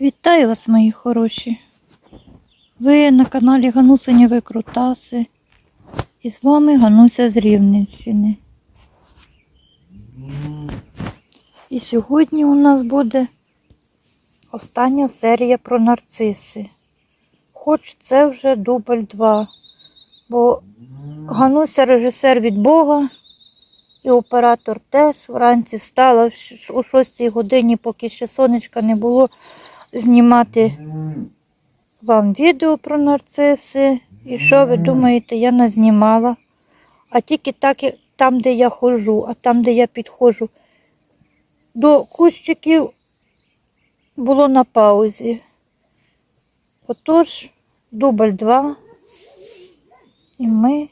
Вітаю вас, мої хороші. Ви на каналі Ганусині Викрутаси. І з вами Гануся з Рівненщини. І сьогодні у нас буде остання серія про нарциси. Хоч це вже дубль 2. Бо Гануся режисер від Бога і оператор теж вранці встала о 6 годині, поки ще сонечка не було знімати вам відео про нарциси. І що ви думаєте, я назнімала. А тільки так, там, де я ходжу, а там, де я підходжу, до кущиків було на паузі. Отож, дубль 2. І ми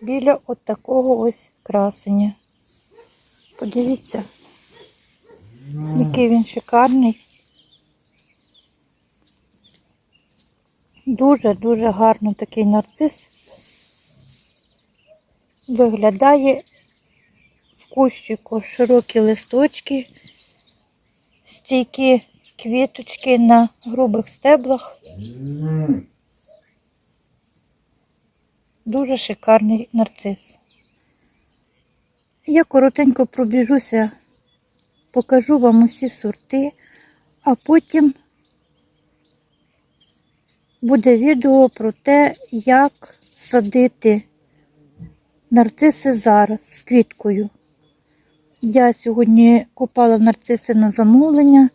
біля от такого ось красення. Подивіться, який він шикарний. Дуже-дуже гарно такий нарцис виглядає в кущику широкі листочки, стійкі квіточки на грубих стеблах. Дуже шикарний нарцис. Я коротенько пробіжуся, покажу вам усі сорти, а потім буде відео про те, як садити нарциси зараз з квіткою. Я сьогодні купала нарциси на замовлення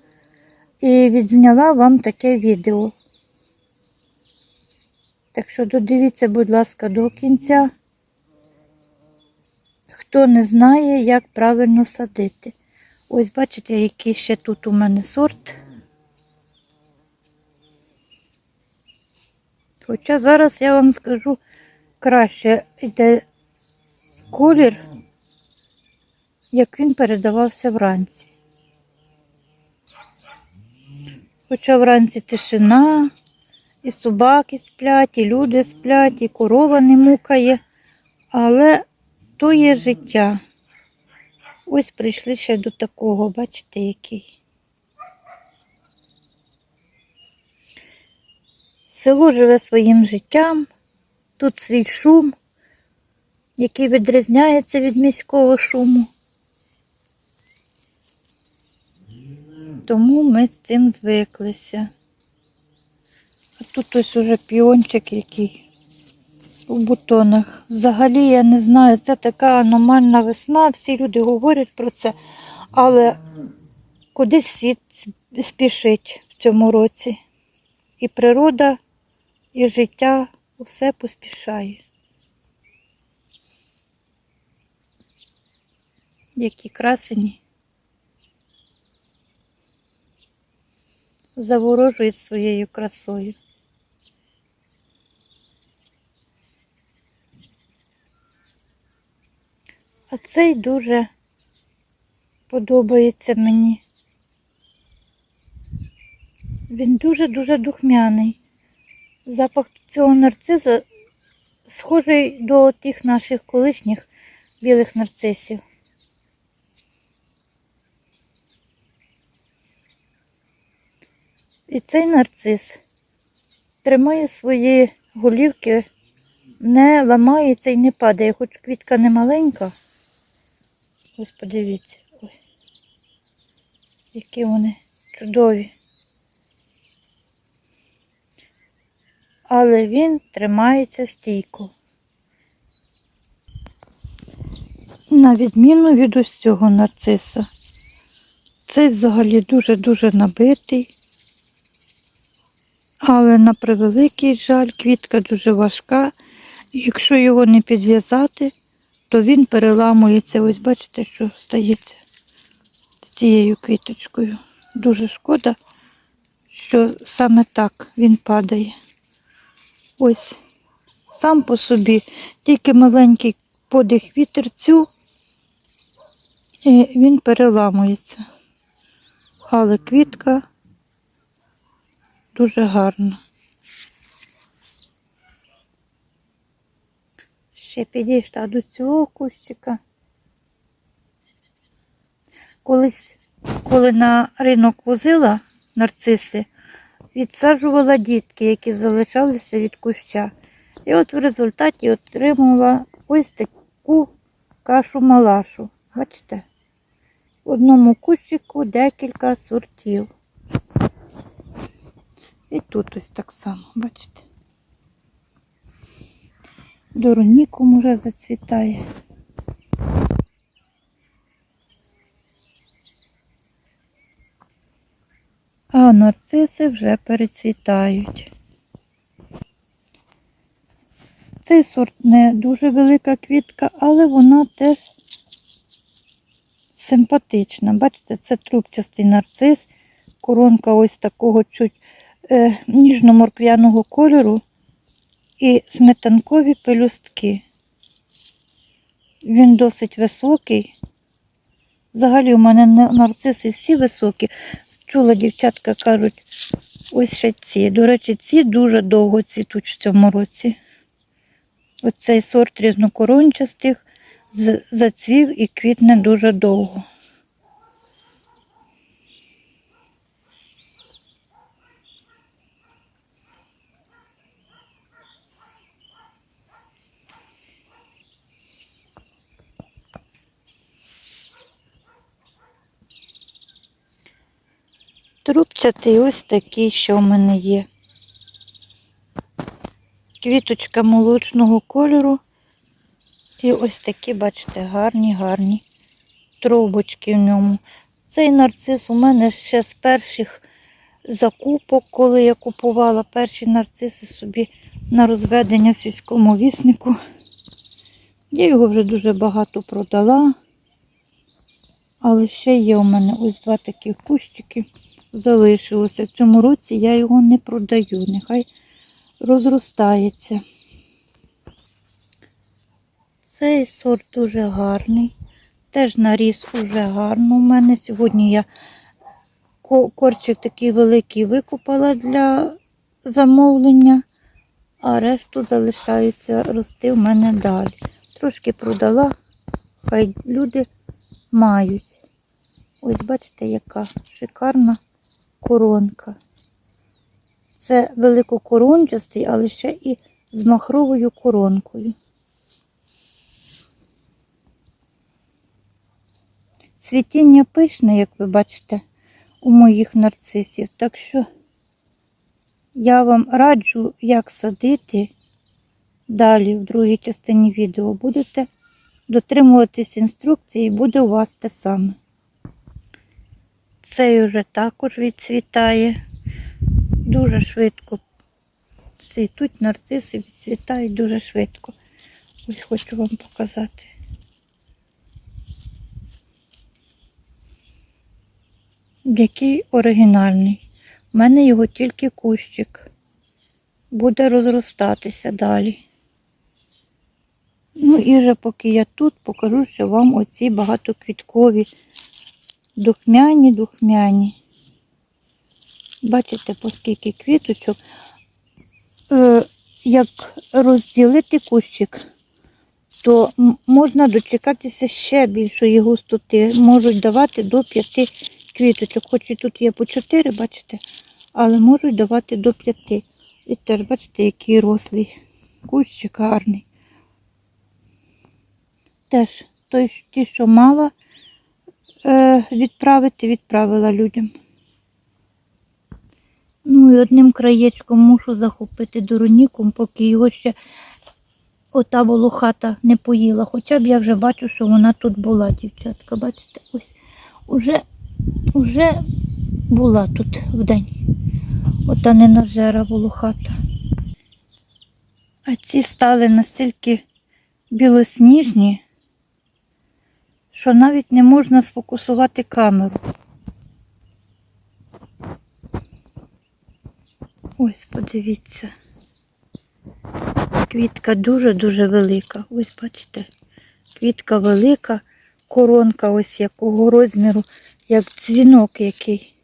і відзняла вам таке відео. Так що додивіться, будь ласка, до кінця. Хто не знає, як правильно садити. Ось бачите, який ще тут у мене сорт. Хоча зараз я вам скажу, краще йде колір, як він передавався вранці. Хоча вранці тишина, і собаки сплять, і люди сплять, і корова не мукає, але то є життя. Ось прийшли ще до такого, бачите, який. Село живе своїм життям, тут свій шум, який відрізняється від міського шуму. Тому ми з цим звиклися. А тут ось уже піончик який у бутонах. Взагалі, я не знаю, це така аномальна весна, всі люди говорять про це, але кудись світ спішить в цьому році. І природа, і життя усе поспішає. Які красені. Заворожують своєю красою. А цей дуже подобається мені. Він дуже-дуже духмяний. Запах цього нарцизу схожий до тих наших колишніх білих нарцисів. І цей нарцис тримає свої голівки, не ламається і не падає, хоч квітка не маленька. Ось подивіться, ой, які вони чудові. Але він тримається стійко. На відміну від ось цього нарциса. Цей взагалі дуже-дуже набитий. Але на превеликий жаль, квітка дуже важка. Якщо його не підв'язати, то він переламується. Ось бачите, що стається з цією квіточкою. Дуже шкода, що саме так він падає. Ось сам по собі, тільки маленький подих вітерцю, і він переламується. Але квітка дуже гарна. Ще підійшла до цього кущика. Колись, коли на ринок возила нарциси, відсаджувала дітки, які залишалися від куща. І от в результаті отримала ось таку кашу-малашу. Бачите? В одному кущику декілька сортів. І тут ось так само, бачите? Доронікум уже зацвітає. А нарциси вже перецвітають. Цей сорт не дуже велика квітка, але вона теж симпатична. Бачите, це трубчастий нарцис, коронка ось такого чуть е, ніжно-морквяного кольору і сметанкові пелюстки. Він досить високий. Взагалі у мене нарциси всі високі. Чула, дівчатка кажуть, ось ще ці. До речі, ці дуже довго цвітуть в цьому році. Оцей сорт різнокорончастих зацвів і квітне дуже довго. Трубчатий ось такий, що в мене є. Квіточка молочного кольору. І ось такі, бачите, гарні, гарні трубочки в ньому. Цей нарцис у мене ще з перших закупок, коли я купувала перші нарциси собі на розведення в сільському віснику. Я його вже дуже багато продала. Але ще є у мене ось два такі кущики залишилося. В цьому році я його не продаю, нехай розростається. Цей сорт дуже гарний. Теж наріс уже гарно у мене. Сьогодні я корчик такий великий викупала для замовлення, а решту залишаються рости в мене далі. Трошки продала, хай люди мають. Ось бачите, яка шикарна коронка. Це великокорончастий, але ще і з махровою коронкою. Цвітіння пишне, як ви бачите, у моїх нарцисів. Так що я вам раджу, як садити далі в другій частині відео. Будете дотримуватись інструкції і буде у вас те саме. Цей вже також відцвітає. Дуже швидко цвітуть нарциси, відцвітають дуже швидко. Ось хочу вам показати. Який оригінальний. У мене його тільки кущик. Буде розростатися далі. Ну і вже поки я тут, покажу ще вам оці багатоквіткові духмяні, духмяні. Бачите, по скільки квіточок. Е, як розділити кущик, то можна дочекатися ще більшої густоти. Можуть давати до 5 квіточок. Хоч і тут є по 4, бачите, але можуть давати до 5. І теж, бачите, який рослий кущик гарний. Теж той, ті, що мала відправити, відправила людям. Ну і одним краєчком мушу захопити дороніком, поки його ще ота волохата не поїла. Хоча б я вже бачу, що вона тут була, дівчатка. Бачите, ось уже, уже була тут вдень. Ота ненажера волохата. А ці стали настільки білосніжні, що навіть не можна сфокусувати камеру. Ось, подивіться. Квітка дуже-дуже велика. Ось бачите, квітка велика, коронка ось якого розміру, як дзвінок який.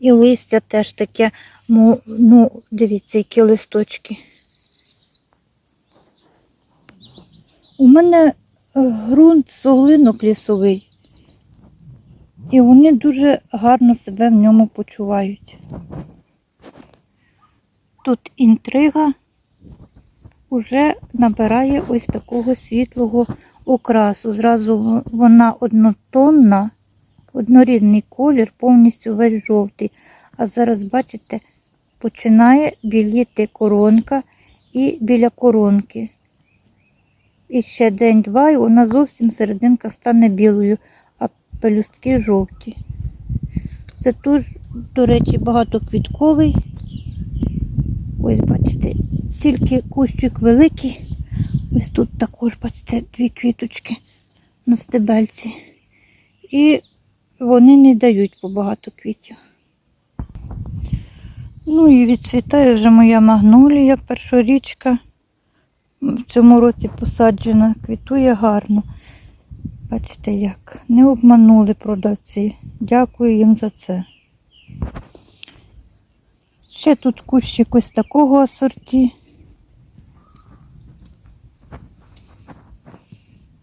І листя теж таке, ну, дивіться, які листочки. У мене ґрунт суглинок лісовий. І вони дуже гарно себе в ньому почувають. Тут інтрига вже набирає ось такого світлого окрасу. Зразу вона однотонна, однорідний колір, повністю весь жовтий. А зараз, бачите, починає біліти коронка і біля коронки. І ще день-два, і вона зовсім серединка стане білою, а пелюстки жовті. Це тут, до речі, багатоквітковий. Ось, бачите, тільки кущик великий. Ось тут також, бачите, дві квіточки на стебельці. І вони не дають по багато квітів. Ну і відцвітає вже моя магнолія, першорічка. В цьому році посаджена, квітує гарно. Бачите як. Не обманули продавці. Дякую їм за це. Ще тут кущик ось такого асорті.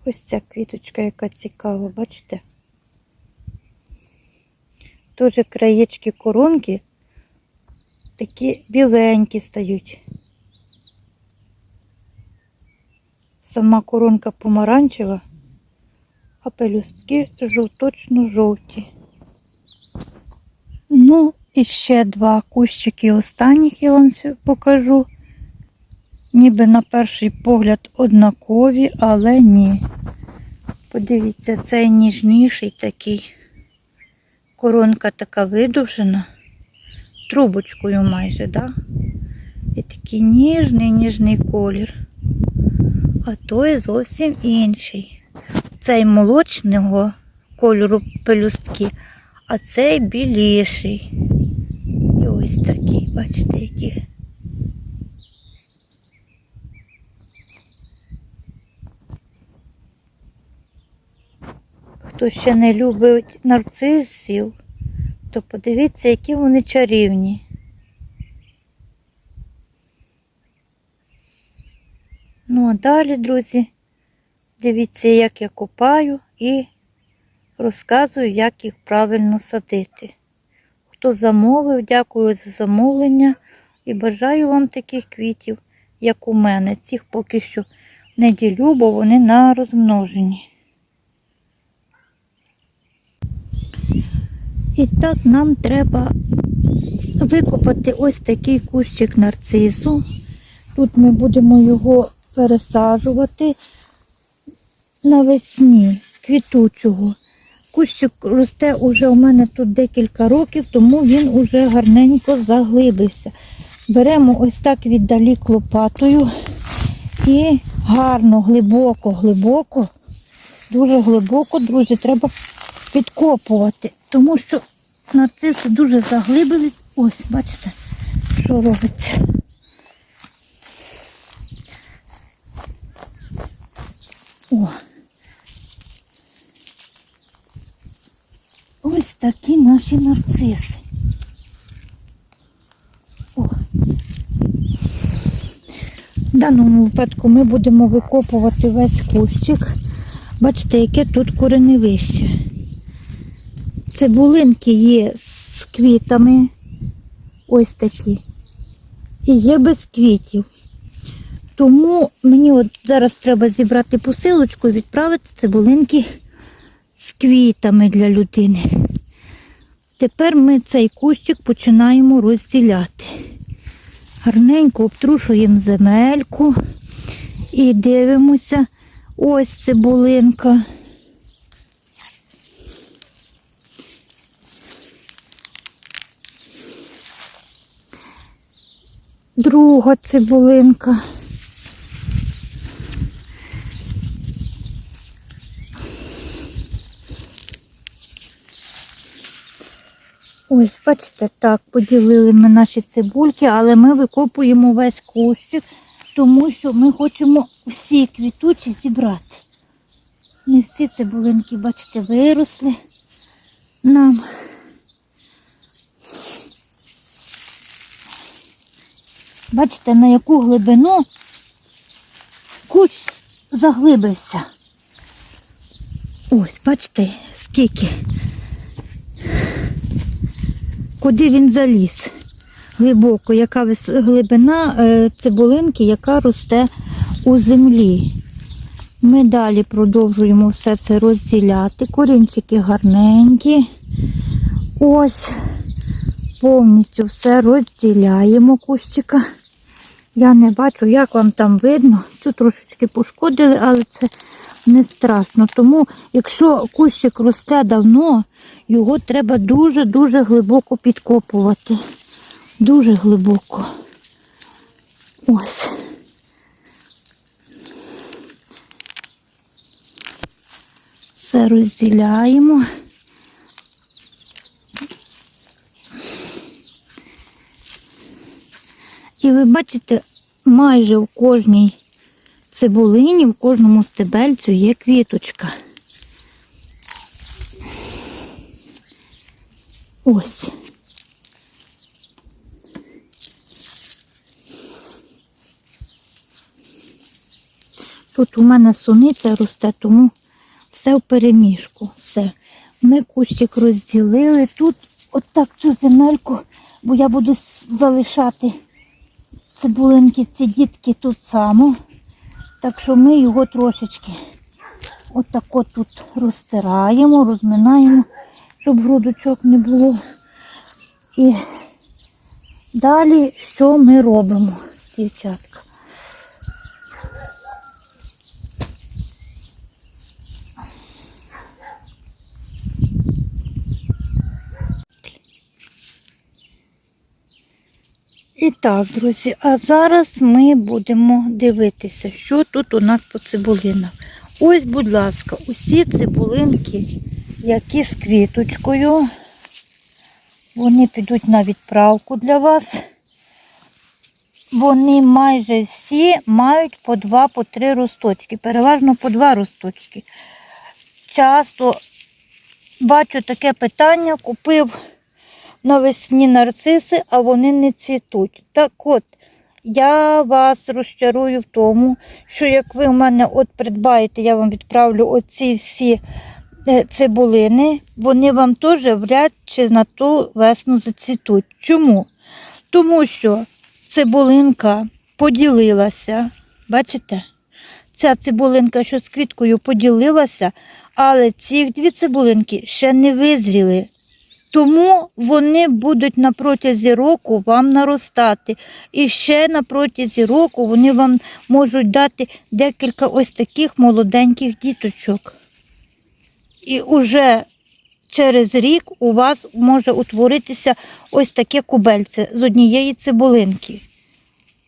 Ось ця квіточка, яка цікава, бачите? Теж краєчки коронки такі біленькі стають. Сама коронка помаранчева, а пелюстки жовточно жовті. Ну, і ще два кущики останніх я вам покажу. Ніби на перший погляд однакові, але ні. Подивіться, цей ніжніший такий. Коронка така видовжена, трубочкою майже, да? І такий ніжний, ніжний колір. А той зовсім інший. Цей молочного кольору пелюстки, а цей біліший. І ось такий, бачите, які. Хто ще не любить нарцисів, то подивіться, які вони чарівні. Ну, а далі, друзі, дивіться, як я копаю і розказую, як їх правильно садити. Хто замовив, дякую за замовлення і бажаю вам таких квітів, як у мене. Цих поки що не ділю, бо вони на розмноженні. І так нам треба викопати ось такий кущик нарцису. Тут ми будемо його пересаджувати навесні квітучого. Кущик росте уже у мене тут декілька років, тому він уже гарненько заглибився. Беремо ось так віддалік лопатою і гарно, глибоко, глибоко, дуже глибоко, друзі, треба підкопувати, тому що нарциси дуже заглибились. Ось, бачите, що робиться. О. Ось такі наші нарциси. О. В даному випадку ми будемо викопувати весь кущик. Бачите, яке тут кореневище. Цибулинки є з квітами. Ось такі. І є без квітів. Тому мені от зараз треба зібрати посилочку і відправити цибулинки з квітами для людини. Тепер ми цей кущик починаємо розділяти. Гарненько обтрушуємо земельку і дивимося. Ось цибулинка. Друга цибулинка. Ось, бачите, так, поділили ми наші цибульки, але ми викопуємо весь кущик, тому що ми хочемо всі квітучі зібрати. Не всі цибулинки, бачите, виросли нам. Бачите, на яку глибину кущ заглибився. Ось, бачите, скільки куди він заліз глибоко, яка глибина е, цибулинки, яка росте у землі. Ми далі продовжуємо все це розділяти. Корінчики гарненькі. Ось повністю все розділяємо кущика. Я не бачу, як вам там видно. Тут трошечки пошкодили, але це не страшно. Тому, якщо кущик росте давно, його треба дуже-дуже глибоко підкопувати. Дуже глибоко. Ось. Все розділяємо. І ви бачите, майже в кожній цибулині, в кожному стебельцю є квіточка. Ось. Тут у мене суниця росте, тому все в переміжку. Все. Ми кущик розділили. Тут отак цю земельку, бо я буду залишати цибулинки, ці дітки тут само. Так що ми його трошечки отако тут розтираємо, розминаємо, щоб грудочок не було. І далі що ми робимо, дівчатка? І так, друзі, а зараз ми будемо дивитися, що тут у нас по цибулинах. Ось, будь ласка, усі цибулинки, які з квіточкою, вони підуть на відправку для вас. Вони майже всі мають по два, по три росточки, переважно по два росточки. Часто бачу таке питання, купив навесні нарциси, а вони не цвітуть. Так от, я вас розчарую в тому, що як ви в мене от придбаєте, я вам відправлю оці всі е, цибулини, вони вам теж вряд чи на ту весну зацвітуть. Чому? Тому що цибулинка поділилася, бачите? Ця цибулинка, що з квіткою поділилася, але ці дві цибулинки ще не визріли. Тому вони будуть на протязі року вам наростати. І ще на протязі року вони вам можуть дати декілька ось таких молоденьких діточок. І уже через рік у вас може утворитися ось таке кубельце з однієї цибулинки.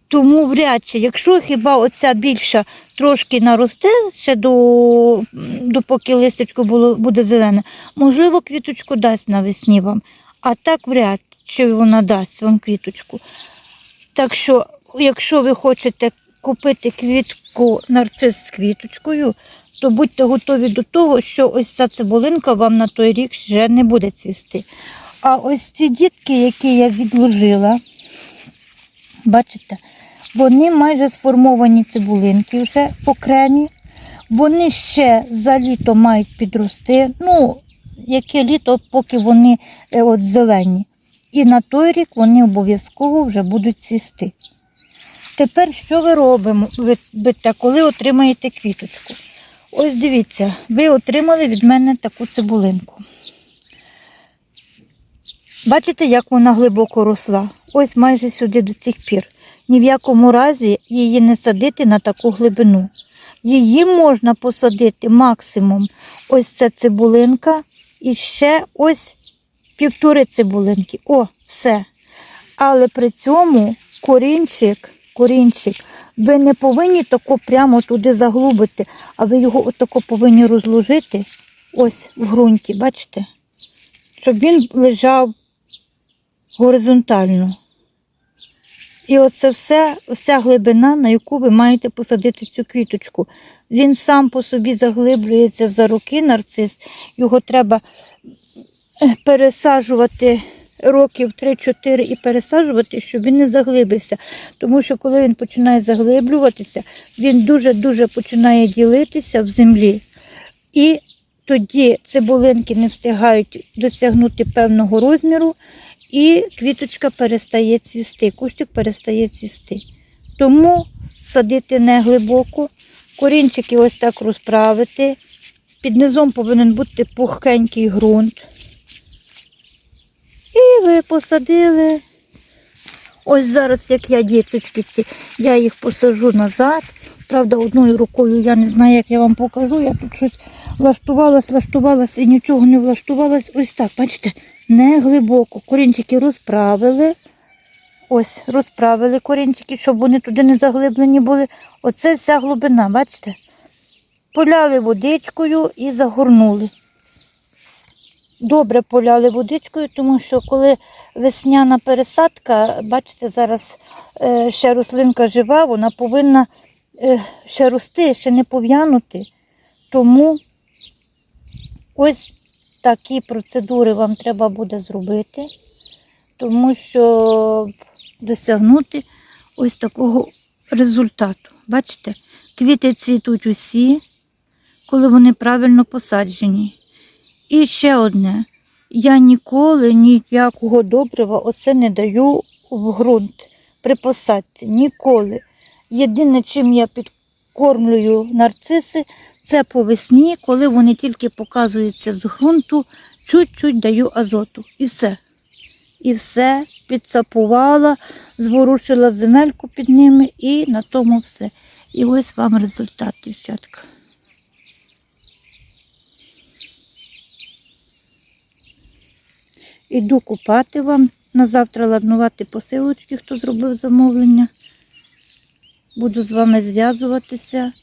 Тому вряд чи, якщо хіба оця більша трошки наросте ще до, допоки листячко було, буде зелене, можливо, квіточку дасть навесні вам. А так вряд чи вона дасть вам квіточку. Так що, якщо ви хочете купити квітку нарцис з квіточкою, то будьте готові до того, що ось ця цибулинка вам на той рік вже не буде цвісти. А ось ці дітки, які я відложила, бачите, вони майже сформовані цибулинки вже окремі. Вони ще за літо мають підрости. Ну, яке літо, поки вони е, от зелені. І на той рік вони обов'язково вже будуть цвісти. Тепер що ви робите, коли отримаєте квіточку? Ось дивіться, ви отримали від мене таку цибулинку. Бачите, як вона глибоко росла? Ось майже сюди до цих пір. Ні в якому разі її не садити на таку глибину. Її можна посадити максимум ось ця цибулинка і ще ось півтори цибулинки. О, все. Але при цьому корінчик, корінчик, ви не повинні тако прямо туди заглубити, а ви його отако повинні розложити ось в ґрунті, бачите? Щоб він лежав горизонтально. І оце все, вся глибина, на яку ви маєте посадити цю квіточку. Він сам по собі заглиблюється за роки нарцис. Його треба е, пересаджувати років 3-4 і пересаджувати, щоб він не заглибився. Тому що коли він починає заглиблюватися, він дуже-дуже починає ділитися в землі. І тоді цибулинки не встигають досягнути певного розміру, і квіточка перестає цвісти, кущик перестає цвісти. Тому садити не глибоко, корінчики ось так розправити. Під низом повинен бути пухкенький ґрунт. І ви посадили. Ось зараз, як я діточки ці, я їх посажу назад. Правда, одною рукою я не знаю, як я вам покажу. Я тут щось влаштувалась, влаштувалась і нічого не влаштувалась. Ось так, бачите, не глибоко. Корінчики розправили. Ось, розправили корінчики, щоб вони туди не заглиблені були. Оце вся глибина, бачите? Поляли водичкою і загорнули. Добре поляли водичкою, тому що коли весняна пересадка, бачите, зараз е, ще рослинка жива, вона повинна е, ще рости, ще не пов'янути. Тому ось такі процедури вам треба буде зробити, тому що досягнути ось такого результату. Бачите, квіти цвітуть усі, коли вони правильно посаджені. І ще одне. Я ніколи ніякого добрива оце не даю в ґрунт при посадці. Ніколи. Єдине, чим я підкормлюю нарциси, це по весні, коли вони тільки показуються з ґрунту, чуть-чуть даю азоту. І все. І все підсапувала, зворушила земельку під ними і на тому все. І ось вам результат, дівчатка. Іду купати вам. На завтра ладнувати посилочки, хто зробив замовлення. Буду з вами зв'язуватися.